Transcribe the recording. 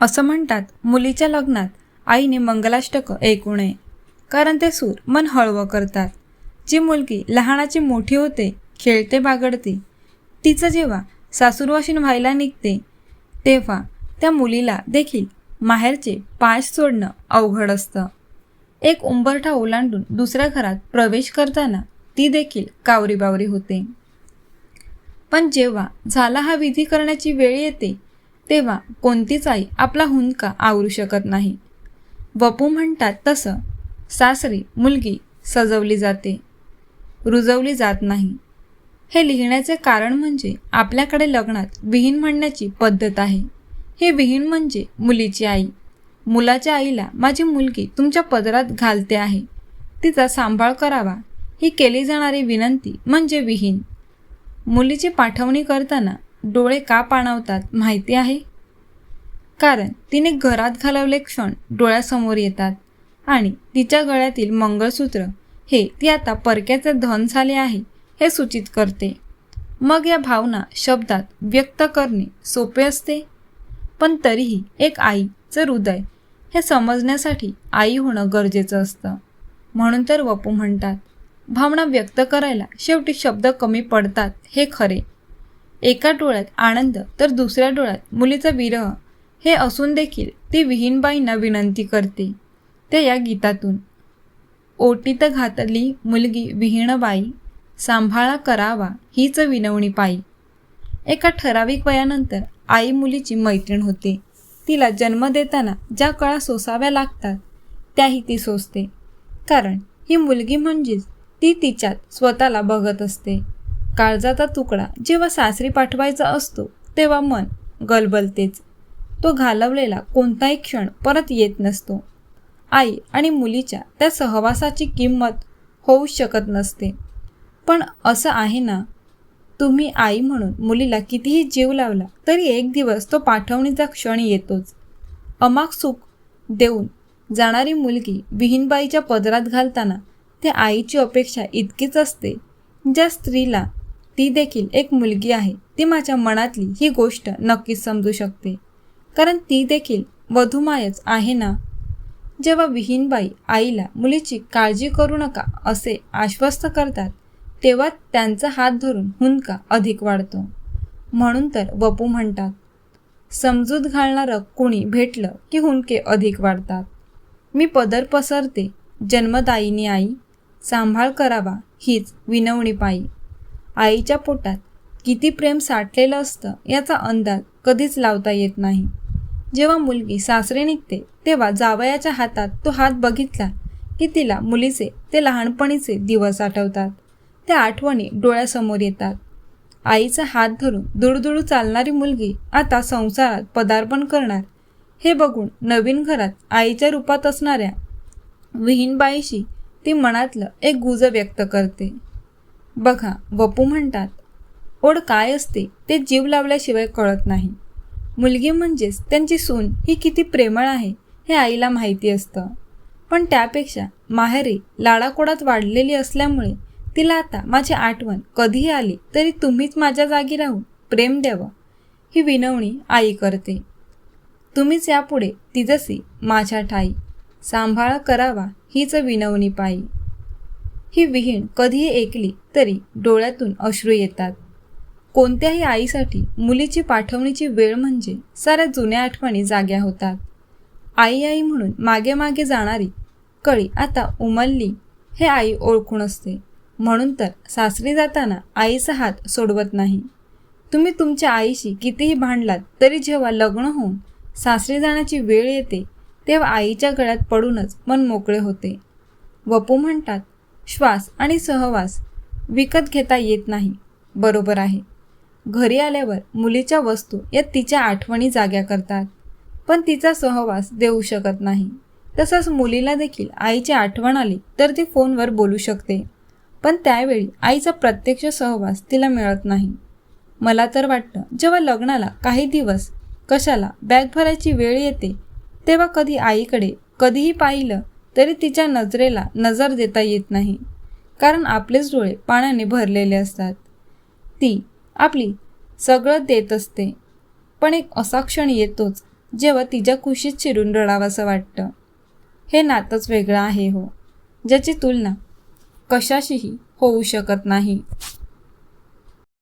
असं म्हणतात मुलीच्या लग्नात. आईने मंगलाष्टक ऐकू नये. कारण ते सूर मन हळवं करतात. जी मुलगी लहानाची मोठी होते खेळते बागडते तिचं जेव्हा सासूरवाशीन व्हायला निघते तेव्हा त्या मुलीला देखील माहेरचे पाश सोडणं अवघड असतं. एक उंबरठा ओलांडून दुसऱ्या घरात प्रवेश करताना ती देखील कावरीबावरी होते. पण जेव्हा झाला हा विधी करण्याची वेळ येते तेव्हा कोणतीच आई आपला हुंदका आवरू शकत नाही. वपू म्हणतात तसं. सासरी मुलगी सजवली जाते. रुजवली जात नाही. हे लिहिण्याचे कारण म्हणजे आपल्याकडे लग्नात विहीन म्हणण्याची पद्धत आहे. हे विहीन म्हणजे मुलीची आई. मुलाच्या आईला माझी मुलगी तुमच्या पदरात घालते आहे. तिचा सांभाळ करावा. ही केली जाणारी विनंती म्हणजे विहीन. मुलीची पाठवणी करताना डोळे का पाणावतात माहिती आहे? कारण तिने घरात घालवले क्षण डोळ्यासमोर येतात आणि तिच्या गळ्यातील मंगळसूत्र हे ती आता परक्याचे धन झाले आहे हे सूचित करते. मग या भावना शब्दात व्यक्त करणे सोपे असते? पण तरीही एक आईचं हृदय हे समजण्यासाठी आई होणं गरजेचं असतं. म्हणून तर वपू म्हणतात भावना व्यक्त करायला शेवटी शब्द कमी पडतात हे खरे. एका डोळ्यात आनंद तर दुसऱ्या डोळ्यात मुलीचा विरह. हे असून देखील ती विहीनबाईंना विनंती करते. ते या गीतातून. ओटीत घातली मुलगी विहीणबाई सांभाळा करावा हीच विनवणी पायी. एका ठराविक वयानंतर आई मुलीची मैत्रीण होते. तिला जन्म देताना ज्या कळा सोसाव्या लागतात त्याही ती सोसते. कारण ही मुलगी म्हणजेच ती तिच्यात स्वतःला बघत असते. काळजाचा तुकडा जेव्हा सासरी पाठवायचा असतो तेव्हा मन गलबलतेच. तो घालवलेला कोणताही क्षण परत येत नसतो. आई आणि मुलीच्या त्या सहवासाची किंमत होऊ शकत नसते. पण असं आहे ना तुम्ही आई म्हणून मुलीला कितीही जीव लावला तरी एक दिवस तो पाठवणीचा क्षण येतोच. अमाक सुख देऊन जाणारी मुलगी विहीनबाईच्या पदरात घालताना त्या आईची अपेक्षा इतकीच असते ज्या स्त्रीला ती देखील एक मुलगी आहे. ती माझ्या मनातली ही गोष्ट नक्कीच समजू शकते. कारण ती देखील वधुमायच आहे ना? जेव्हा विहीनबाई आईला मुलीची काळजी करू नका असे आश्वस्त करतात तेव्हा त्यांचा हात धरून हुंदका अधिक वाढतो. म्हणून तर वपू म्हणतात समजूत घालणारं कुणी भेटलं की हुंदके अधिक वाढतात? मी पदर पसरते जन्मदायिनी आई सांभाळ करावा हीच विनवणी पायी आईच्या पोटात किती प्रेम साठलेलं असतं याचा अंदाज कधीच लावता येत नाही. जेव्हा मुलगी सासरे निघते तेव्हा जावयाच्या हातात तो हात बघितला की तिला मुलीचे ते लहानपणीचे दिवस आठवतात. त्या आठवणी डोळ्यासमोर येतात. आईचा हात धरून दुडदुडू चालणारी मुलगी आता संसारात पदार्पण करणार. हे बघून नवीन घरात आईच्या रूपात असणाऱ्या विहीनबाईशी ती मनातलं एक गुज व्यक्त करते. बघा वपू म्हणतात ओढ काय असते ते जीव लावल्याशिवाय कळत नाही. मुलगी म्हणजेच त्यांची सून ही किती प्रेमळ आहे हे आईला माहिती असतं. पण त्यापेक्षा माहेरी लाडाकोडात वाढलेली असल्यामुळे तिला आता माझी आठवण कधीही आली तरी तुम्हीच माझ्या जागी राहून प्रेम द्यावं ही विनवणी आई करते. तुम्हीच यापुढे तिजसी माझ्या ठाई. सांभाळ करावा हीच विनवणी पायी. ही विहीण कधीही ऐकली तरी डोळ्यातून अश्रू येतात. कोणत्याही आईसाठी मुलीची पाठवणीची वेळ म्हणजे साऱ्या जुन्या आठवणी जाग्या होतात. आई आई म्हणून मागे मागे जाणारी कळी आता उमलली हे आई ओळखून असते. म्हणून तर सासरी जाताना आईचा हात सोडवत नाही. तुम्ही तुमच्या आईशी कितीही भांडलात तरी जेव्हा लग्न होऊन सासरी जाण्याची वेळ येते तेव्हा आईच्या गळ्यात पडूनच मन मोकळे होते. वपू म्हणतात श्वास आणि सहवास विकत घेता येत नाही. बरोबर आहे. घरी आल्यावर मुलीच्या वस्तू या तिच्या आठवणी जाग्या करतात. पण तिचा सहवास देऊ शकत नाही. तसंच मुलीला देखील आईची आठवण आली तर ती फोनवर बोलू शकते. पण त्यावेळी आईचा प्रत्यक्ष सहवास तिला मिळत नाही. मला तर वाटतं जेव्हा लग्नाला काही दिवस कशाला बॅग भरायची वेळ येते तेव्हा कधी आईकडे कधीही पाहिलं तरी तिच्या नजरेला नजर देता येत नाही. कारण आपलेच डोळे पाण्याने भरलेले असतात. ती आपली सगळं देत असते. पण एक असा क्षण येतोच जेव्हा तिच्या कुशीत शिरून रडावंसं वाटतं. हे नातंच वेगळं आहे हो. ज्याची तुलना कशाशीही होऊ शकत नाही.